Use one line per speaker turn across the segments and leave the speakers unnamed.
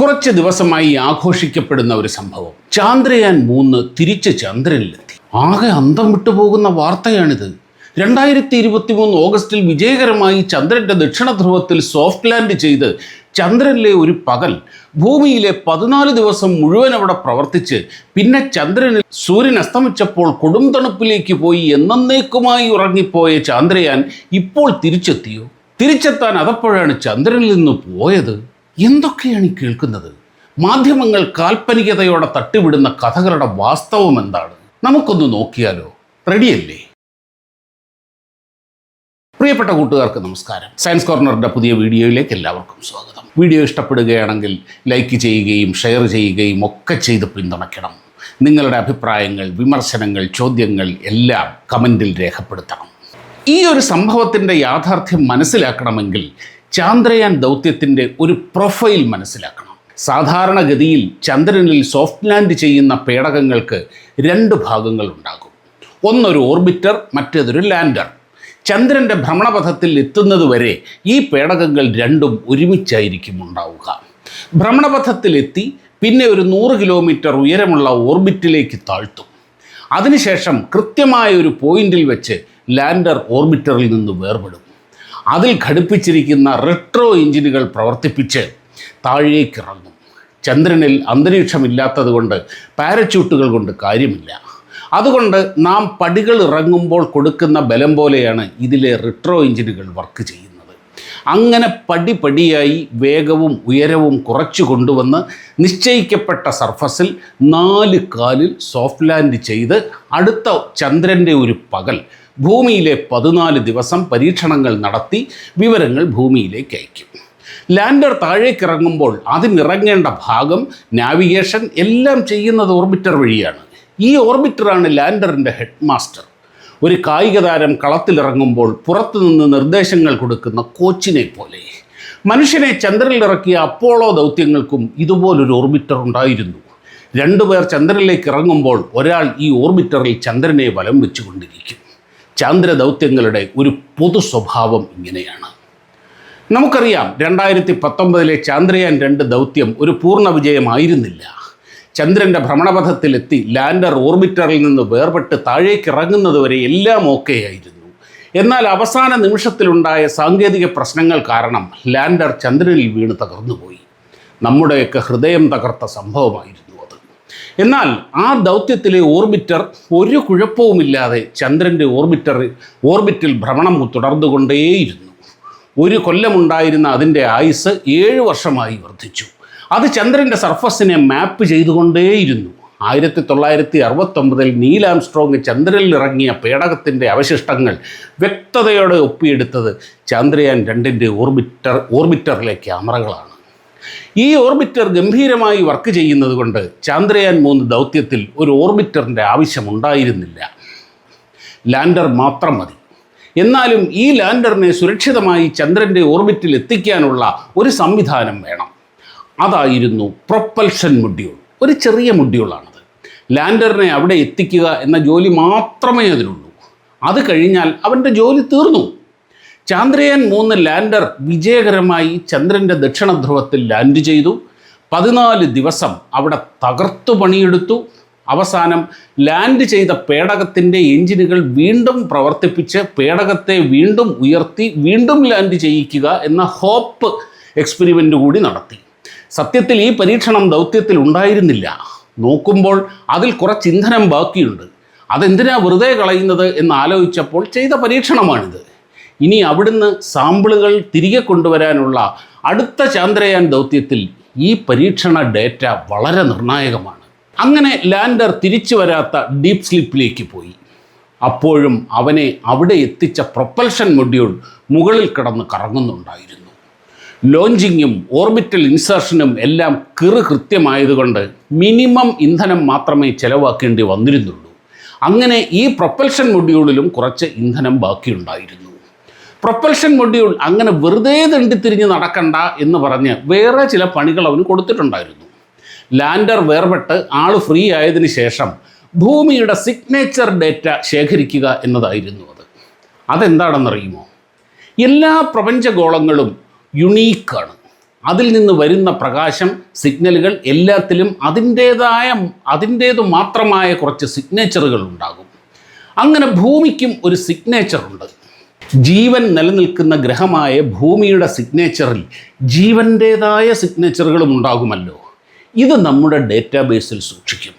കുറച്ച് ദിവസമായി ആഘോഷിക്കപ്പെടുന്ന ഒരു സംഭവം. ചാന്ദ്രയാൻ മൂന്ന് തിരിച്ച് ചന്ദ്രനിലെത്തി. ആകെ അന്തം വിട്ടുപോകുന്ന വാർത്തയാണിത്. രണ്ടായിരത്തി ഇരുപത്തി മൂന്ന് ഓഗസ്റ്റിൽ വിജയകരമായി ചന്ദ്രന്റെ ദക്ഷിണ ധ്രുവത്തിൽ സോഫ്റ്റ് ലാൻഡ് ചെയ്ത് ചന്ദ്രനിലെ ഒരു പകൽ ഭൂമിയിലെ പതിനാല് ദിവസം മുഴുവൻ അവിടെ പ്രവർത്തിച്ച് പിന്നെ ചന്ദ്രനിൽ സൂര്യൻ അസ്തമിച്ചപ്പോൾ കൊടും തണുപ്പിലേക്ക് പോയി എന്നേക്കുമായി ഉറങ്ങിപ്പോയ ചന്ദ്രയാൻ ഇപ്പോൾ തിരിച്ചെത്തിയോ? തിരിച്ചെത്താൻ അതപ്പോഴാണ് ചന്ദ്രനിൽ നിന്ന് പോയത്? എന്തൊക്കെയാണ് ഈ കേൾക്കുന്നത്? മാധ്യമങ്ങൾ കാൽപ്പനികതയോടെ തട്ടിവിടുന്ന കഥകളുടെ വാസ്തവം എന്താണ്? നമുക്കൊന്ന് നോക്കിയാലോ? റെഡിയല്ലേ? പ്രിയപ്പെട്ട കൂട്ടുകാർക്ക് നമസ്കാരം. സയൻസ് കോർണറിന്റെ പുതിയ വീഡിയോയിലേക്ക് എല്ലാവർക്കും സ്വാഗതം. വീഡിയോ ഇഷ്ടപ്പെടുകയാണെങ്കിൽ ലൈക്ക് ചെയ്യുകയും ഷെയർ ചെയ്യുകയും ഒക്കെ ചെയ്ത് പിന്തുണയ്ക്കണം. നിങ്ങളുടെ അഭിപ്രായങ്ങൾ വിമർശനങ്ങൾ ചോദ്യങ്ങൾ എല്ലാം കമന്റിൽ രേഖപ്പെടുത്തണം. ഈ ഒരു സംഭവത്തിന്റെ യാഥാർത്ഥ്യം മനസ്സിലാക്കണമെങ്കിൽ ചാന്ദ്രയാൻ ദൗത്യത്തിന്റെ ഒരു പ്രൊഫൈൽ മനസ്സിലാക്കണം. സാധാരണഗതിയിൽ ചന്ദ്രനിൽ സോഫ്റ്റ് ലാൻഡ് ചെയ്യുന്ന പേടകങ്ങൾക്ക് രണ്ട് ഭാഗങ്ങളുണ്ടാകും. ഒന്നൊരു ഓർബിറ്റർ മറ്റേതൊരു ലാൻഡർ. ചന്ദ്രന്റെ ഭ്രമണപഥത്തിൽ എത്തുന്നതുവരെ ഈ പേടകങ്ങൾ രണ്ടും ഒരുമിച്ചായിരിക്കും ഉണ്ടാവുക. ഭ്രമണപഥത്തിലെത്തി പിന്നെ ഒരു നൂറ് കിലോമീറ്റർ ഉയരമുള്ള ഓർബിറ്റിലേക്ക് താഴ്ത്തും. അതിനുശേഷം കൃത്യമായ ഒരു പോയിന്റിൽ വെച്ച് ലാൻഡർ ഓർബിറ്ററിൽ നിന്ന് വേർപെടും. അതിൽ ഘടിപ്പിച്ചിരിക്കുന്ന റിട്രോ എഞ്ചിനുകൾ പ്രവർത്തിപ്പിച്ച് താഴേക്കിറങ്ങും. ചന്ദ്രനിൽ അന്തരീക്ഷമില്ലാത്തതുകൊണ്ട് പാരച്യൂട്ടുകൾ കൊണ്ട് കാര്യമില്ല. അതുകൊണ്ട് നാം പടികൾ ഇറങ്ങുമ്പോൾ കൊടുക്കുന്ന ബലം പോലെയാണ് ഇതിലെ റിട്രോ എഞ്ചിനുകൾ വർക്ക് ചെയ്യുന്നത്. അങ്ങനെ പടിപടിയായി വേഗവും ഉയരവും കുറച്ചു കൊണ്ടുവന്ന് നിശ്ചയിക്കപ്പെട്ട സർഫസിൽ നാല് കാലിൽ സോഫ്റ്റ് ലാൻഡ് ചെയ്ത് അടുത്ത ചന്ദ്രന്റെ ഒരു പകൽ ഭൂമിയിലെ പതിനാല് ദിവസം പരീക്ഷണങ്ങൾ നടത്തി വിവരങ്ങൾ ഭൂമിയിലേക്ക് അയക്കും. ലാൻഡർ താഴേക്ക് ഇറങ്ങുമ്പോൾ അതിനിറങ്ങേണ്ട ഭാഗം നാവിഗേഷൻ എല്ലാം ചെയ്യുന്നത് ഓർബിറ്റർ വഴിയാണ്. ഈ ഓർബിറ്ററാണ് ലാൻഡറിന്റെ ഹെഡ് മാസ്റ്റർ ഒരു കായിക താരം കളത്തിലിറങ്ങുമ്പോൾ പുറത്തുനിന്ന് നിർദ്ദേശങ്ങൾ കൊടുക്കുന്ന കോച്ചിനെ പോലെ. മനുഷ്യനെ ചന്ദ്രനിൽ ഇറക്കിയ അപ്പോളോ ദൗത്യങ്ങൾക്കും ഇതുപോലൊരു ഓർബിറ്റർ ഉണ്ടായിരുന്നു. രണ്ടുപേർ ചന്ദ്രനിലേക്ക് ഇറങ്ങുമ്പോൾ ഒരാൾ ഈ ഓർബിറ്ററിൽ ചന്ദ്രനെ വലം വെച്ചുകൊണ്ടിരിക്കും. ചന്ദ്ര ദൗത്യങ്ങളുടെ ഒരു പൊതു സ്വഭാവം ഇങ്ങനെയാണ്. നമുക്കറിയാം രണ്ടായിരത്തി പത്തൊമ്പതിലെ ചാന്ദ്രയാൻ രണ്ട് ദൗത്യം ഒരു പൂർണ വിജയമായിരുന്നില്ല. ചന്ദ്രന്റെ ഭ്രമണപഥത്തിലെത്തി ലാൻഡർ ഓർബിറ്ററിൽ നിന്ന് വേർപെട്ട് താഴേക്ക് ഇറങ്ങുന്നത് വരെ എല്ലാം ഓക്കെ ആയിരുന്നു എന്നാൽ അവസാന നിമിഷത്തിലുണ്ടായ സാങ്കേതിക പ്രശ്നങ്ങൾ കാരണം ലാൻഡർ ചന്ദ്രനിൽ വീണ് തകർന്നുപോയി. നമ്മുടെയൊക്കെ ഹൃദയം തകർത്ത സംഭവമായിരുന്നു. എന്നാൽ ആ ദൗത്യത്തിലെ ഓർബിറ്റർ ഒരു കുഴപ്പവുമില്ലാതെ ചന്ദ്രന്റെ ഓർബിറ്റർ ഓർബിറ്റിൽ ഭ്രമണം തുടർന്നുകൊണ്ടേയിരുന്നു. ഒരു കൊല്ലമുണ്ടായിരുന്ന അതിന്റെ ആയുസ് ഏഴ് വർഷമായി വർദ്ധിച്ചു. അത് ചന്ദ്രന്റെ സർഫസിനെ മാപ്പ് ചെയ്തുകൊണ്ടേയിരുന്നു. ആയിരത്തി തൊള്ളായിരത്തി അറുപത്തൊമ്പതിൽ നീൽ ആംസ്ട്രോങ് ചന്ദ്രനിൽ ഇറങ്ങിയ പേടകത്തിന്റെ അവശിഷ്ടങ്ങൾ വ്യക്തതയോടെ ഒപ്പിയെടുത്തത് ചന്ദ്രയാൻ രണ്ടിന്റെ ഓർബിറ്റർ ഓർബിറ്ററിലെ ക്യാമറകളാണ്. ഈ ഓർബിറ്റർ ഗംഭീരമായി വർക്ക് ചെയ്യുന്നത് കൊണ്ട് ചാന്ദ്രയാൻ മൂന്ന് ദൗത്യത്തിൽ ഒരു ഓർബിറ്ററിന്റെ ആവശ്യമുണ്ടായിരുന്നില്ല. ലാൻഡർ മാത്രം മതി. എന്നാലും ഈ ലാൻഡറിനെ സുരക്ഷിതമായി ചന്ദ്രന്റെ ഓർബിറ്റിൽ എത്തിക്കാനുള്ള ഒരു സംവിധാനം വേണം. അതായിരുന്നു പ്രൊപ്പൽഷൻ മൊഡ്യൂൾ ഒരു ചെറിയ മൊഡ്യൂളാണത് ലാൻഡറിനെ അവിടെ എത്തിക്കുക എന്ന ജോലി മാത്രമേ അതിനുള്ളൂ അത് കഴിഞ്ഞാൽ അവന്റെ ജോലി തീർന്നു. ചാന്ദ്രയാൻ മൂന്ന് ലാൻഡർ വിജയകരമായി ചന്ദ്രന്റെ ദക്ഷിണ ധ്രുവത്തിൽ ലാൻഡ് ചെയ്തു. പതിനാല് ദിവസം അവിടെ തകർത്തു പണിയെടുത്തു. അവസാനം ലാൻഡ് ചെയ്ത പേടകത്തിന്റെ എഞ്ചിനുകൾ വീണ്ടും പ്രവർത്തിപ്പിച്ച് പേടകത്തെ വീണ്ടും ഉയർത്തി വീണ്ടും ലാൻഡ് ചെയ്യിക്കുക എന്ന ഹോപ്പ് എക്സ്പെരിമെന്റ് കൂടി നടത്തി. സത്യത്തിൽ ഈ പരീക്ഷണം ദൗത്യത്തിൽ ഉണ്ടായിരുന്നില്ല. നോക്കുമ്പോൾ അതിൽ കുറച്ച് ഇന്ധനം ബാക്കിയുണ്ട്. അതെന്തിനാ വെറുതെ കളയുന്നത് എന്ന് ആലോചിച്ചപ്പോൾ ചെയ്ത പരീക്ഷണമാണിത്. ഇനി അവിടുന്ന് സാമ്പിളുകൾ തിരികെ കൊണ്ടുവരാനുള്ള അടുത്ത ചാന്ദ്രയാൻ ദൗത്യത്തിൽ ഈ പരീക്ഷണ ഡേറ്റ വളരെ നിർണായകമാണ്. അങ്ങനെ ലാൻഡർ തിരിച്ചു വരാത്ത ഡീപ് സ്ലിപ്പിലേക്ക് പോയി. അപ്പോഴും അവനെ അവിടെ എത്തിച്ച പ്രൊപ്പൽഷൻ മൊഡ്യൂൾ മുകളിൽ കിടന്ന് കറങ്ങുന്നുണ്ടായിരുന്നു. ലോഞ്ചിങ്ങും ഓർബിറ്റൽ ഇൻസേർഷനും എല്ലാം കിറു കൃത്യമായതുകൊണ്ട് മിനിമം ഇന്ധനം മാത്രമേ ചെലവാക്കേണ്ടി വന്നിരുന്നുള്ളൂ. അങ്ങനെ ഈ പ്രൊപ്പൽഷൻ മൊഡ്യൂളിലും കുറച്ച് ഇന്ധനം ബാക്കിയുണ്ടായിരുന്നു. പ്രൊപ്പൽഷൻ മൊഡ്യൂൾ അങ്ങനെ വെറുതെ തെണ്ടിത്തിരിഞ്ഞ് നടക്കണ്ട എന്ന് പറഞ്ഞ് വേറെ ചില പണികൾ അവന് കൊടുത്തിട്ടുണ്ടായിരുന്നു. ലാൻഡർ വേർപെട്ട് ആൾ ഫ്രീ ആയതിനു ശേഷം ഭൂമിയുടെ സിഗ്നേച്ചർ ഡേറ്റ ശേഖരിക്കുക എന്നതായിരുന്നു അത്. അതെന്താണെന്നറിയുമോ? എല്ലാ പ്രപഞ്ചഗോളങ്ങളും യുണീക്കാണ് അതിൽ നിന്ന് വരുന്ന പ്രകാശം സിഗ്നലുകൾ എല്ലാത്തിലും അതിന്റേതായ അതിന്റേത് മാത്രമായ കുറച്ച് സിഗ്നേച്ചറുകൾ ഉണ്ടാകും. അങ്ങനെ ഭൂമിക്കും ഒരു സിഗ്നേച്ചർ ഉണ്ട്. ജീവൻ നിലനിൽക്കുന്ന ഗ്രഹമായ ഭൂമിയുടെ സിഗ്നേച്ചറിൽ ജീവന്റേതായ സിഗ്നേച്ചറുകളും ഉണ്ടാകുമല്ലോ. ഇത് നമ്മുടെ ഡേറ്റാബേസിൽ സൂക്ഷിക്കും.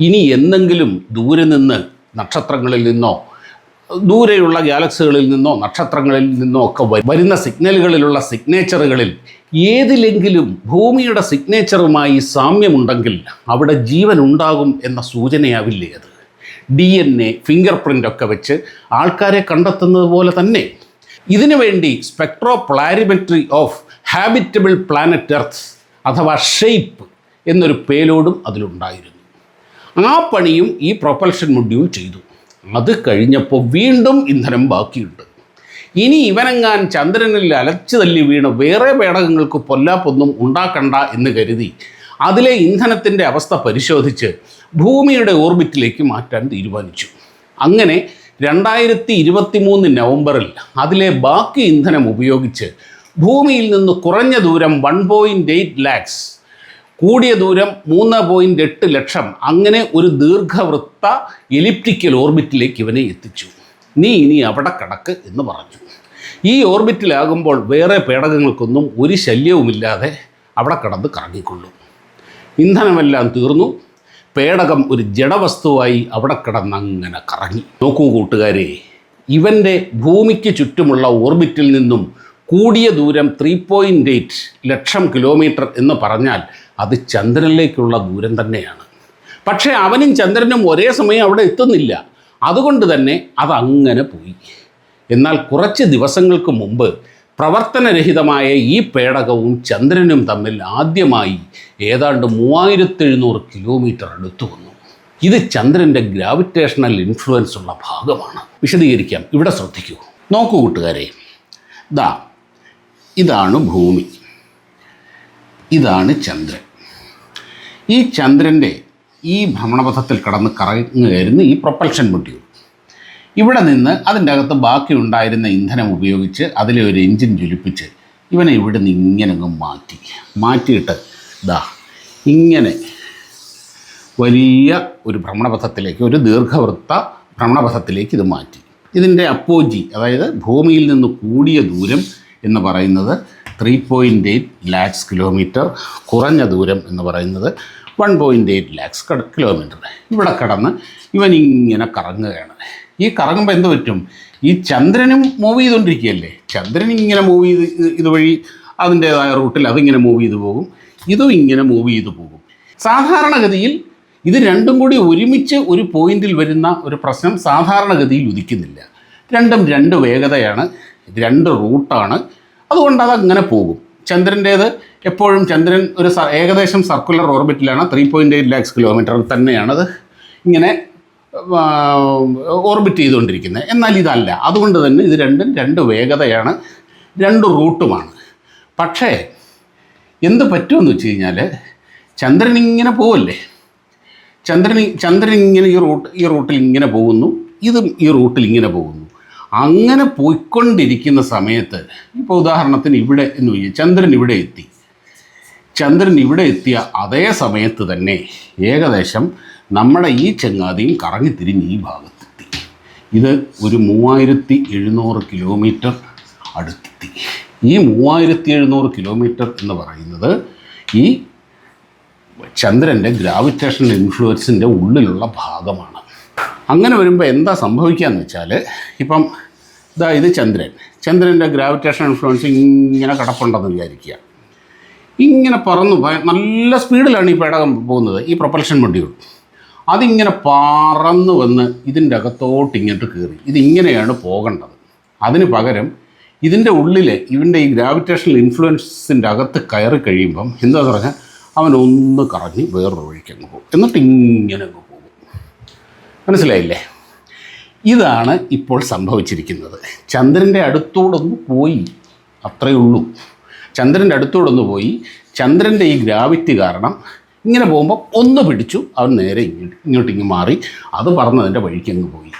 ഇനി എന്തെങ്കിലും ദൂരെ നിന്ന് നക്ഷത്രങ്ങളിൽ നിന്നോ ദൂരെയുള്ള ഗാലക്സികളിൽ നിന്നോ നക്ഷത്രങ്ങളിൽ നിന്നോ ഒക്കെ വരുന്ന സിഗ്നലുകളിലുള്ള സിഗ്നേച്ചറുകളിൽ ഏതിലെങ്കിലും ഭൂമിയുടെ സിഗ്നേച്ചറുമായി സാമ്യമുണ്ടെങ്കിൽ അവിടെ ജീവൻ ഉണ്ടാകും എന്ന സൂചനയാവില്ലേ അത്? D N A finger print ഒക്കെ വെച്ച് ആൾക്കാരെ കണ്ടെത്തുന്നത് പോലെ തന്നെ. ഇതിനു വേണ്ടി spectropolarimetry of habitable planet earth അഥവാ ഷെയ്പ്പ് എന്നൊരു പേലോഡും അതിലുണ്ടായിരുന്നു. ആ പണിയും ഈ പ്രൊപ്പൽഷൻ മൊഡ്യൂൾ ചെയ്തു. അത് കഴിഞ്ഞപ്പോൾ വീണ്ടും ഇന്ധനം ബാക്കിയുണ്ട്. ഇനി ഇവനെങ്ങാൻ ചന്ദ്രനിൽ അലച്ചു തല്ലി വീണ് വേറെ പേടകങ്ങൾക്ക് പൊല്ലാപ്പൊന്നും ഉണ്ടാക്കണ്ട എന്ന് കരുതി അതിലെ ഇന്ധനത്തിന്റെ അവസ്ഥ പരിശോധിച്ച് ഭൂമിയുടെ ഓർബിറ്റിലേക്ക് മാറ്റാൻ തീരുമാനിച്ചു. അങ്ങനെ രണ്ടായിരത്തി ഇരുപത്തി മൂന്ന് നവംബറിൽ അതിലെ ബാക്കി ഇന്ധനം ഉപയോഗിച്ച് ഭൂമിയിൽ നിന്ന് കുറഞ്ഞ ദൂരം വൺ പോയിന്റ് എയ്റ്റ് ലാക്സ് കൂടിയ ദൂരം മൂന്ന് പോയിന്റ് എട്ട് ലക്ഷം അങ്ങനെ ഒരു ദീർഘവൃത്ത എലിപ്റ്റിക്കൽ ഓർബിറ്റിലേക്ക് ഇവനെ എത്തിച്ചു. നീ ഇനി അവിടെ കടക്ക് എന്ന് പറഞ്ഞു. ഈ ഓർബിറ്റിലാകുമ്പോൾ വേറെ പേടകങ്ങൾക്കൊന്നും ഒരു ശല്യവുമില്ലാതെ അവിടെ കടന്ന് കറങ്ങിക്കൊള്ളും. ഇന്ധനമെല്ലാം തീർന്നു. പേടകം ഒരു ജഡവസ്തുവായി അവിടെ കിടന്നങ്ങനെ കറങ്ങി. നോക്കൂ കൂട്ടുകാരെ ഇവന്റെ ഭൂമിക്ക് ചുറ്റുമുള്ള ഓർബിറ്റിൽ നിന്നും കൂടിയ ദൂരം three point eight lakh kilometre എന്ന് പറഞ്ഞാൽ അത് ചന്ദ്രനിലേക്കുള്ള ദൂരം തന്നെയാണ്. പക്ഷേ അവനും ചന്ദ്രനും ഒരേ സമയം അവിടെ എത്തുന്നില്ല. അതുകൊണ്ട് തന്നെ അതങ്ങനെ പോയി. എന്നാൽ കുറച്ച് ദിവസങ്ങൾക്ക് മുമ്പ് പ്രവർത്തനരഹിതമായ ഈ പേടകവും ചന്ദ്രനും തമ്മിൽ ആദ്യമായി ഏതാണ്ട് മൂവായിരത്തി എഴുന്നൂറ് കിലോമീറ്റർ അടുത്തു വന്നു. ഇത് ചന്ദ്രന്റെ ഗ്രാവിറ്റേഷണൽ ഇൻഫ്ലുവൻസ് ഉള്ള ഭാഗമാണ്. വിശദീകരിക്കാം. ഇവിടെ ശ്രദ്ധിക്കൂ. നോക്കൂ കൂട്ടുകാരെ. ദാ ഇതാണ് ഭൂമി. ഇതാണ് ചന്ദ്രൻ. ഈ ചന്ദ്രന്റെ ഈ ഭ്രമണപഥത്തിൽ കടന്ന് കറങ്ങുകയായിരുന്നു ഈ പ്രൊപ്പൽഷൻ മൊഡ്യൂൾ ഇവിടെ നിന്ന് അതിന്റെ അകത്ത് ബാക്കി ഉണ്ടായിരുന്ന ഇന്ധനം ഉപയോഗിച്ച് അതിലെ ഒരു എൻജിൻ ജ്വലിപ്പിച്ച് ഇവനെ ഇവിടെ നിന്ന് ഇങ്ങനെ അങ്ങ് മാറ്റി. മാറ്റിയിട്ട് ദാ ഇങ്ങനെ വലിയ ഒരു ഭ്രമണപഥത്തിലേക്ക് ഒരു ദീർഘവൃത്ത ഭ്രമണപഥത്തിലേക്ക് ഇത് മാറ്റി. ഇതിന്റെ അപ്പോജി അതായത് ഭൂമിയിൽ നിന്ന് കൂടിയ ദൂരം എന്ന് പറയുന്നത് three point eight lakhs kilometre കുറഞ്ഞ ദൂരം എന്ന് പറയുന്നത് one point eight lakhs kilometre ഇവിടെ കടന്ന് ഇവനിങ്ങനെ കറങ്ങുകയാണ്. ഈ കറങ്ങുമ്പോൾ എന്ത് പറ്റും? ഈ ചന്ദ്രനും മൂവ് ചെയ്തുകൊണ്ടിരിക്കുകയല്ലേ ചന്ദ്രൻ ഇങ്ങനെ മൂവ് ചെയ്ത് ഇതുവഴി അതിന്റേതായ റൂട്ടിൽ അതിങ്ങനെ മൂവ് ചെയ്തു പോകും. ഇതും ഇങ്ങനെ മൂവ് ചെയ്ത് പോകും. സാധാരണഗതിയിൽ ഇത് രണ്ടും കൂടി ഒരുമിച്ച് ഒരു പോയിന്റിൽ വരുന്ന ഒരു പ്രശ്നം സാധാരണഗതിയിൽ ഉദിക്കുന്നില്ല. രണ്ടും രണ്ട് വേഗതയാണ് രണ്ട് റൂട്ടാണ് അതുകൊണ്ട് അതങ്ങനെ പോകും. ചന്ദ്രന്റേത് എപ്പോഴും ചന്ദ്രൻ ഒരു ഏകദേശം circular ഓർബിറ്റിലാണ് three point eight lakhs kilometre തന്നെയാണത്. ഇങ്ങനെ ഓർബിറ്റ് ചെയ്തുകൊണ്ടിരിക്കുന്നത്. എന്നാൽ ഇതല്ല. അതുകൊണ്ട് തന്നെ ഇത് രണ്ടും രണ്ട് വേഗതയാണ് രണ്ട് റൂട്ടുമാണ്. പക്ഷേ എന്ത് പറ്റുമെന്ന് വെച്ച് കഴിഞ്ഞാൽ ചന്ദ്രൻ ഇങ്ങനെ പോവല്ലേ? ചന്ദ്രൻ ചന്ദ്രൻ ഇങ്ങനെ ഈ റൂട്ട് ഈ റൂട്ടിൽ ഇങ്ങനെ പോകുന്നു ഇതും ഈ റൂട്ടിൽ ഇങ്ങനെ പോകുന്നു. അങ്ങനെ പോയിക്കൊണ്ടിരിക്കുന്ന സമയത്ത് ഇപ്പോൾ ഉദാഹരണത്തിന് ഇവിടെ എന്ന് ചോദിച്ചാൽ ചന്ദ്രൻ ഇവിടെ എത്തി. ചന്ദ്രൻ ഇവിടെ എത്തിയ അതേ സമയത്ത് തന്നെ ഏകദേശം നമ്മുടെ ഈ ചങ്ങാതിയും കറങ്ങി തിരിഞ്ഞ് ഈ ഭാഗത്തെത്തി. ഇത് ഒരു മൂവായിരത്തി എഴുന്നൂറ് കിലോമീറ്റർ അടുത്തെത്തി. ഈ മൂവായിരത്തി എഴുന്നൂറ് കിലോമീറ്റർ എന്ന് പറയുന്നത് ഈ ചന്ദ്രന്റെ ഗ്രാവിറ്റേഷൻ ഇൻഫ്ലുവൻസിന്റെ ഉള്ളിലുള്ള ഭാഗമാണ്. അങ്ങനെ വരുമ്പോൾ എന്താ സംഭവിക്കുകയെന്ന് വെച്ചാൽ ഇപ്പം ഇതാ ഇത് ചന്ദ്രൻ. ചന്ദ്രന്റെ ഗ്രാവിറ്റേഷൻ ഇൻഫ്ലുവൻസ് ഇങ്ങനെ കിടപ്പുണ്ടെന്ന് വിചാരിക്കുക. ഇങ്ങനെ പറന്നു നല്ല സ്പീഡിലാണ് ഈ പേടകം പോകുന്നത്. ഈ പ്രൊപ്പൽഷൻ മൊഡ്യൂൾ അതിങ്ങനെ പറന്ന് വന്ന് ഇതിന്റെ അകത്തോട്ട് ഇങ്ങോട്ട് കയറി. ഇതിങ്ങനെയാണ് പോകേണ്ടത്. അതിന് പകരം ഇതിന്റെ ഉള്ളിൽ ഇവന്റെ ഈ ഗ്രാവിറ്റേഷണൽ ഇൻഫ്ലുവൻസിന്റെ അകത്ത് കയറി കഴിയുമ്പം എന്താ പറഞ്ഞാൽ അവൻ കറങ്ങി വേറൊരു വഴിക്ക് അങ്ങ് പോകും. എന്നിട്ട് ഇങ്ങനെ അങ്ങ് പോകും. മനസ്സിലായില്ലേ? ഇതാണ് ഇപ്പോൾ സംഭവിച്ചിരിക്കുന്നത്. ചന്ദ്രന്റെ അടുത്തോടൊന്ന് പോയി. അത്രയേ ഉള്ളൂ. ചന്ദ്രന്റെ അടുത്തോടൊന്ന് പോയി. ചന്ദ്രന്റെ ഈ ഗ്രാവിറ്റി കാരണം ഇങ്ങനെ പോകുമ്പോൾ ഒന്ന് പിടിച്ചു അവൻ നേരെ ഇങ്ങോട്ട് ഇങ്ങോട്ട് ഇങ്ങ് മാറി. അത് പറന്നതിന്റെ വഴിക്ക് അങ്ങ് പോയി.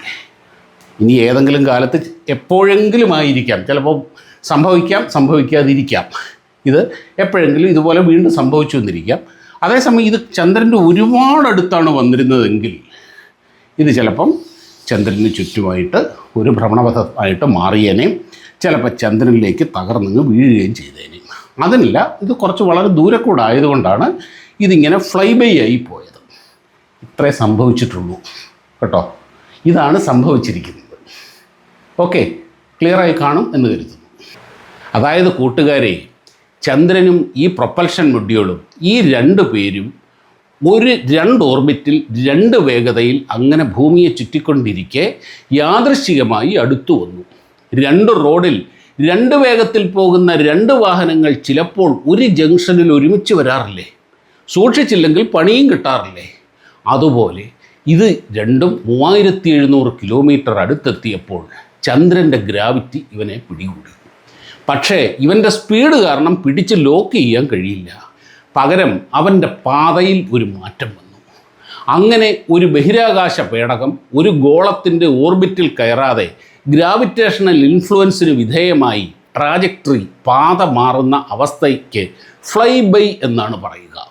ഇനി ഏതെങ്കിലും കാലത്ത് എപ്പോഴെങ്കിലും ആയിരിക്കാം. ചിലപ്പോൾ സംഭവിക്കാം സംഭവിക്കാതിരിക്കാം. ഇത് എപ്പോഴെങ്കിലും ഇതുപോലെ വീണ്ടും സംഭവിച്ചു വന്നിരിക്കാം. അതേസമയം ഇത് ചന്ദ്രന്റെ ഒരുപാട് അടുത്താണ് വന്നിരുന്നതെങ്കിൽ ഇത് ചിലപ്പം ചന്ദ്രന് ചുറ്റുമായിട്ട് ഒരു ഭ്രമണപഥമായിട്ട് മാറിയേനെയും ചിലപ്പോൾ ചന്ദ്രനിലേക്ക് തകർന്നങ്ങ് വീഴുകയും ചെയ്തേനേയും അതിനില്ല ഇത് കുറച്ച് വളരെ ദൂരെ കൂടെ ആയതുകൊണ്ടാണ് ഇതിങ്ങനെ ഫ്ലൈ ബൈ ആയി പോയത്. ഇത്രേ സംഭവിച്ചിട്ടുള്ളൂ. കേട്ടോ? ഇതാണ് സംഭവിച്ചിരിക്കുന്നത്. ഓക്കെ ക്ലിയറായി കാണും എന്ന് കരുതുന്നു. അതായത് കൂട്ടുകാരെ ചന്ദ്രനും ഈ പ്രൊപ്പൽഷൻ മൊഡ്യൂളും ഈ രണ്ട് പേരും ഒരു രണ്ട് ഓർബിറ്റിൽ രണ്ട് വേഗതയിൽ അങ്ങനെ ഭൂമിയെ ചുറ്റിക്കൊണ്ടിരിക്കെ യാദൃശ്ചികമായി അടുത്തു വന്നു. രണ്ട് റോഡിൽ രണ്ട് വേഗത്തിൽ പോകുന്ന രണ്ട് വാഹനങ്ങൾ ചിലപ്പോൾ ഒരു ജംഗ്ഷനിൽ ഒരുമിച്ച് വരാറില്ലേ? സൂക്ഷിച്ചില്ലെങ്കിൽ പണിയും കിട്ടാറില്ലേ? അതുപോലെ ഇത് രണ്ടും മൂവായിരത്തി എഴുന്നൂറ് കിലോമീറ്റർ അടുത്തെത്തിയപ്പോൾ ചന്ദ്രന്റെ ഗ്രാവിറ്റി ഇവനെ പിടികൂടി. പക്ഷേ ഇവന്റെ സ്പീഡ് കാരണം പിടിച്ച് ലോക്ക് ചെയ്യാൻ കഴിയില്ല. പകരം അവന്റെ പാതയിൽ ഒരു മാറ്റം വന്നു. അങ്ങനെ ഒരു ബഹിരാകാശ പേടകം ഒരു ഗോളത്തിന്റെ ഓർബിറ്റിൽ കയറാതെ ഗ്രാവിറ്റേഷണൽ ഇൻഫ്ലുവൻസിന് വിധേയമായി ട്രാജക്ടറി പാത മാറുന്ന അവസ്ഥയ്ക്ക് ഫ്ലൈ ബൈ എന്നാണ് പറയുക.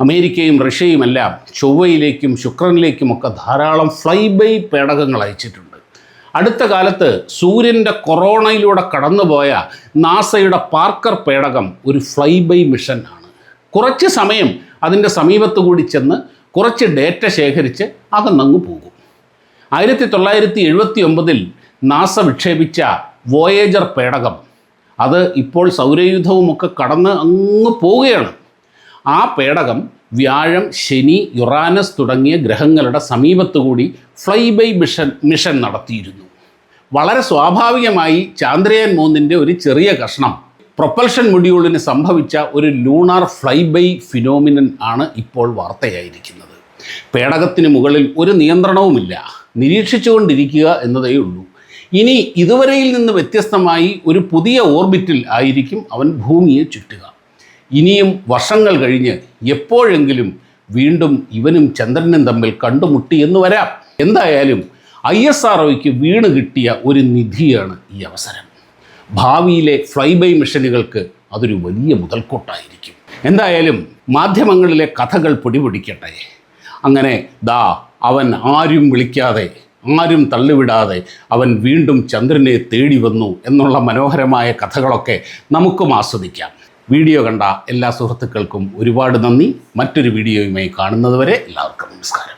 അമേരിക്കയും റഷ്യയുമെല്ലാം ചൊവ്വയിലേക്കും ശുക്രനിലേക്കുമൊക്കെ ധാരാളം ഫ്ലൈ ബൈ പേടകങ്ങൾ അയച്ചിട്ടുണ്ട്. അടുത്ത കാലത്ത് സൂര്യന്റെ കൊറോണയിലൂടെ കടന്നുപോയ നാസയുടെ പാർക്കർ പേടകം ഒരു ഫ്ലൈ ബൈ മിഷൻ ആണ്. കുറച്ച് സമയം അതിന്റെ സമീപത്ത് കൂടി ചെന്ന് കുറച്ച് ഡേറ്റ ശേഖരിച്ച് അകന്നങ്ങ് പോകും. ആയിരത്തി തൊള്ളായിരത്തി എഴുപത്തി ഒമ്പതിൽ നാസ വിക്ഷേപിച്ച വോയേജർ പേടകം അത് ഇപ്പോൾ സൗരയൂഥവുമൊക്കെ കടന്ന് അങ്ങ് പോവുകയാണ്. ആ പേടകം വ്യാഴം ശനി യുറാനസ് തുടങ്ങിയ ഗ്രഹങ്ങളുടെ സമീപത്തുകൂടി ഫ്ലൈ ബൈ മിഷൻ മിഷൻ നടത്തിയിരുന്നു. വളരെ സ്വാഭാവികമായി ചാന്ദ്രയാൻ മൂന്നിന്റെ ഒരു ചെറിയ കഷ്ണം പ്രൊപ്പൽഷൻ മൊഡ്യൂളിന് സംഭവിച്ച ഒരു ലൂണാർ ഫ്ലൈ ബൈ ഫിനോമിനൻ ആണ് ഇപ്പോൾ വാർത്തയായിരിക്കുന്നത്. പേടകത്തിന് മുകളിൽ ഒരു നിയന്ത്രണവുമില്ല. നിരീക്ഷിച്ചുകൊണ്ടിരിക്കുക എന്നതേ ഉള്ളൂ. ഇനി ഇതുവരെയിൽ നിന്ന് വ്യത്യസ്തമായി ഒരു പുതിയ ഓർബിറ്റിൽ ആയിരിക്കും അവൻ ഭൂമിയെ ചുറ്റുക. ഇനിയും വർഷങ്ങൾ കഴിഞ്ഞ് എപ്പോഴെങ്കിലും വീണ്ടും ഇവനും ചന്ദ്രനും തമ്മിൽ കണ്ടുമുട്ടി എന്ന് വരാം. എന്തായാലും ഐ എസ് ആർ വീണ് കിട്ടിയ ഒരു നിധിയാണ് ഈ അവസരം. ഭാവിയിലെ ഫ്ലൈ ബൈ മിഷനുകൾക്ക് അതൊരു വലിയ മുതൽക്കൂട്ടായിരിക്കും. എന്തായാലും മാധ്യമങ്ങളിലെ കഥകൾ പൊടിപൊടിക്കട്ടെ. അങ്ങനെ ദാ അവൻ ആരും വിളിക്കാതെ ആരും തള്ളിവിടാതെ അവൻ വീണ്ടും ചന്ദ്രനെ തേടി വന്നു എന്നുള്ള മനോഹരമായ കഥകളൊക്കെ നമുക്കും ആസ്വദിക്കാം. വീഡിയോ കണ്ട എല്ലാ സുഹൃത്തുക്കൾക്കും ഒരുപാട് നന്ദി. മറ്റൊരു വീഡിയോയുമായി കാണുന്നതുവരെ എല്ലാവർക്കും നമസ്കാരം.